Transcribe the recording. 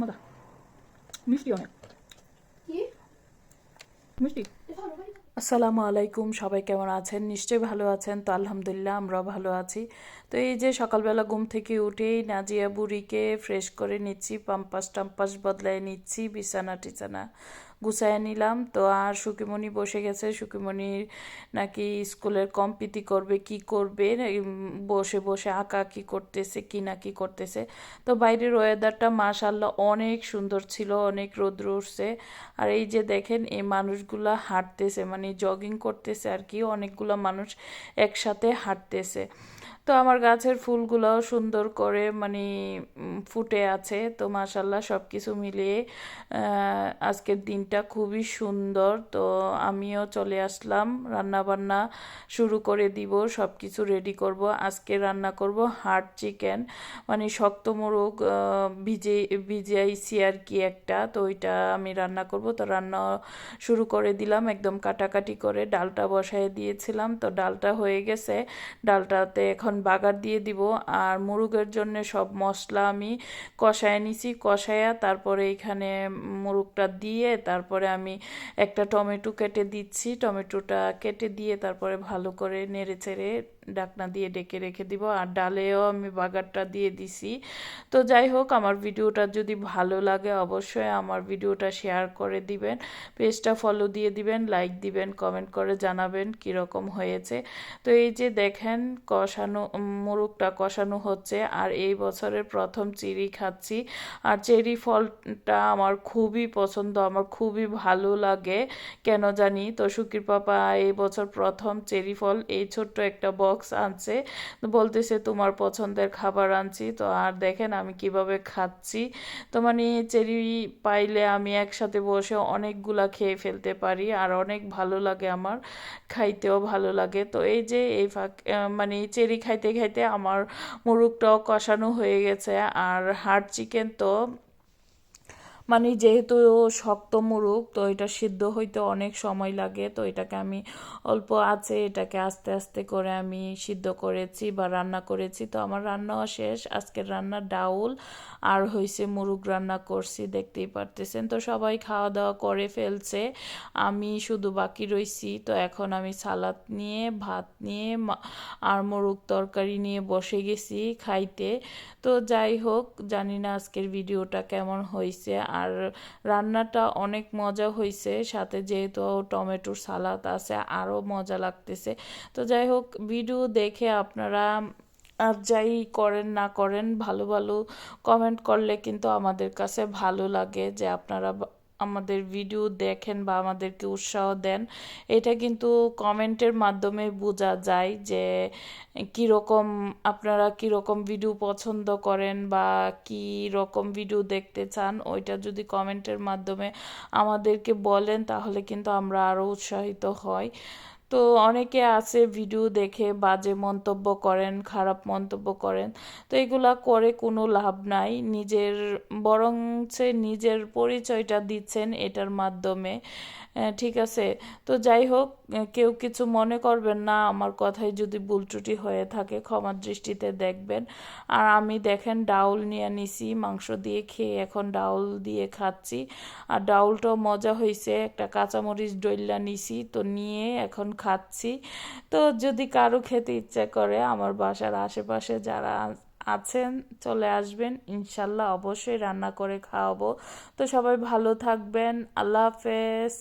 মজা মিষ্টি অনেক। কি? মিষ্টি। এটা আসসালামু আলাইকুম সবাই কেমন আছেন? নিশ্চয়ই ভালো আছেন তো আলহামদুলিল্লাহ আমরাও ভালো আছি। তো এই যে সকালবেলা ঘুম থেকে উঠেই নাজিয়া বুড়িকে ফ্রেশ করে নিচ্ছি পাম্পাস টাম্পাস বদলায় নিচ্ছি বিছানা টিছানা গুছায় নিলাম। তো আর সুকিমণি বসে গেছে। সুকিমণির নাকি স্কুলের কম্পিতি করবে, কি করবে? বসে বসে আঁকা কি করতেছে, কি না কি করতেছে। তো বাইরের ওয়েদারটা মাশাল্লাহ অনেক সুন্দর ছিল, অনেক রোদ্র উঠছে। আর এই যে দেখেন, এই মানুষগুলা হাঁটতেছে মানে জগিং করতেছে আর কি। অনেকগুলো মানুষ একসাথে হাঁটতেছে। তো আমার গাছের ফুলগুলোও সুন্দর করে মানে ফুটে আছে। তো মাশাল্লাহ সব কিছু মিলিয়ে আজকের দিনটা খুবই সুন্দর। তো আমিও চলে আসলাম রান্না বান্না শুরু করে দিব সব কিছু রেডি করব। আজকে রান্না করব হার্ড চিকেন মানে শক্ত মোরগ ভিজে, ভিজাইছি আর কি একটা। তো ওইটা আমি রান্না করব। তো রান্না শুরু করে দিলাম, একদম কাটাকাটি করে। ডালটা বসায় দিয়েছিলাম। তো ডালটা হয়ে গেছে। ডালটাতে এখন বাগার দিয়ে দিব। আর মুরগের জন্য সব মশলা আমি কষায় নিছি, কষায়া তারপরে এখানে মুরগটা দিয়ে তারপরে আমি একটা টমেটো কেটে দিচ্ছি। টমেটোটা কেটে দিয়ে তারপরে ভালো করে নেড়ে চেড়ে ডাকনা দিয়ে ডেকে রেখে দিব। আর ডালেও আমি বাগারটা দিয়ে দিছি। তো যাই হোক, আমার ভিডিওটা যদি ভালো লাগে অবশ্যই আমার ভিডিওটা শেয়ার করে দিবেন। পেজটা ফলো দিয়ে দিবেন লাইক দিবেন কমেন্ট করে জানাবেন কীরকম হয়েছে। তো এই যে দেখেন, কষানো মোরগটা কষানো হচ্ছে, আর এই বছরের প্রথম চেরি খাচ্ছি। আর চেরি ফলটা আমার খুবই পছন্দ, আমার খুবই ভালো লাগে। কেন জানি? তো সুকির পাপা, এই বছর প্রথম চেরি ফল, এই ছোট্ট একটা বক্স আনছে। বলতেছে, তোমার পছন্দের খাবার আনছি। তো আর দেখেন আমি কীভাবে খাচ্ছি। তো মানে চেরি পাইলে আমি একসাথে বসে অনেকগুলা খেয়ে ফেলতে পারি, আর অনেক ভালো লাগে আমার, খাইতেও ভালো লাগে। তো এই যে এই ফাঁক মানে চেরি খাইতে খাইতে আমার মুরগটাও কষানো হয়ে গেছে। আর হার্ড চিকেন তো মানে যেহেতু শক্ত মুরগ তো এটা সিদ্ধ হইতে অনেক সময় লাগে, তো এটাকে আমি অল্প আছে, এটাকে আস্তে আস্তে করে আমি সিদ্ধ করেছি বা রান্না করেছি। তো আমার রান্নাও শেষ, আজকের রান্না ডাউল আর হয়েছে মুরগ রান্না করছি, দেখতেই পারতেছেন। তো সবাই খাওয়া দাওয়া করে ফেলছে, আমি শুধু বাকি রইছি। তো এখন আমি সালাদ নিয়ে, ভাত নিয়ে আর মোরগ তরকারি নিয়ে বসে গেছি খাইতে। তো যাই হোক, জানি না আজকের ভিডিওটা কেমন হয়েছে আর রান্নাটা অনেক মজা হয়েছে সাথে যেহেতু টমেটোর সালাদ আছে আরও মজা লাগতেছে। তো যাই হোক, ভিডিও দেখে আপনারা আর যাই করেন না করেন, ভালো ভালো কমেন্ট করলে কিন্তু আমাদের কাছে ভালো লাগে যে আপনারা আমাদের ভিডিও দেখেন বা আমাদেরকে উৎসাহ দেন, এটা কিন্তু কমেন্টের মাধ্যমে বোঝা যায় যে কীরকম আপনারা কীরকম ভিডিও পছন্দ করেন বা কী রকম ভিডিও দেখতে চান, ওইটা যদি কমেন্টের মাধ্যমে আমাদেরকে বলেন তাহলে কিন্তু আমরা আরও উৎসাহিত হই। তো অনেকে আছে ভিডিও দেখে বাজে মন্তব্য করেন, খারাপ মন্তব্য করেন। তো এগুলা করে কোনো লাভ নাই। নিজের বরং সে নিজের পরিচয়টা দিচ্ছেন এটার মাধ্যমে। ঠিক আছে? তো যাই হোক কেউ কিছু মনে করবেন না। আমার কথায় যদি ভুল ত্রুটি হয়ে থাকে, ক্ষমার দৃষ্টিতে দেখবেন। আর আমি দেখেন ডাউল নিয়ে নিছি, মাংস দিয়ে খেয়ে এখন ডাউল দিয়ে খাচ্ছি। আর ডাউলটাও মজা হয়েছে একটা কাঁচামরিচ ডইল্লা নিছি, তো নিয়ে এখন খাচ্ছি। তো যদি কারও খেতে ইচ্ছা করে, আমার বাসার আশেপাশে যারা আছেন, চলে আসবেন। ইনশাল্লাহ অবশ্যই রান্না করে খাওয়াবো। তো সবাই ভালো থাকবেন। আল্লাহ হাফেজ।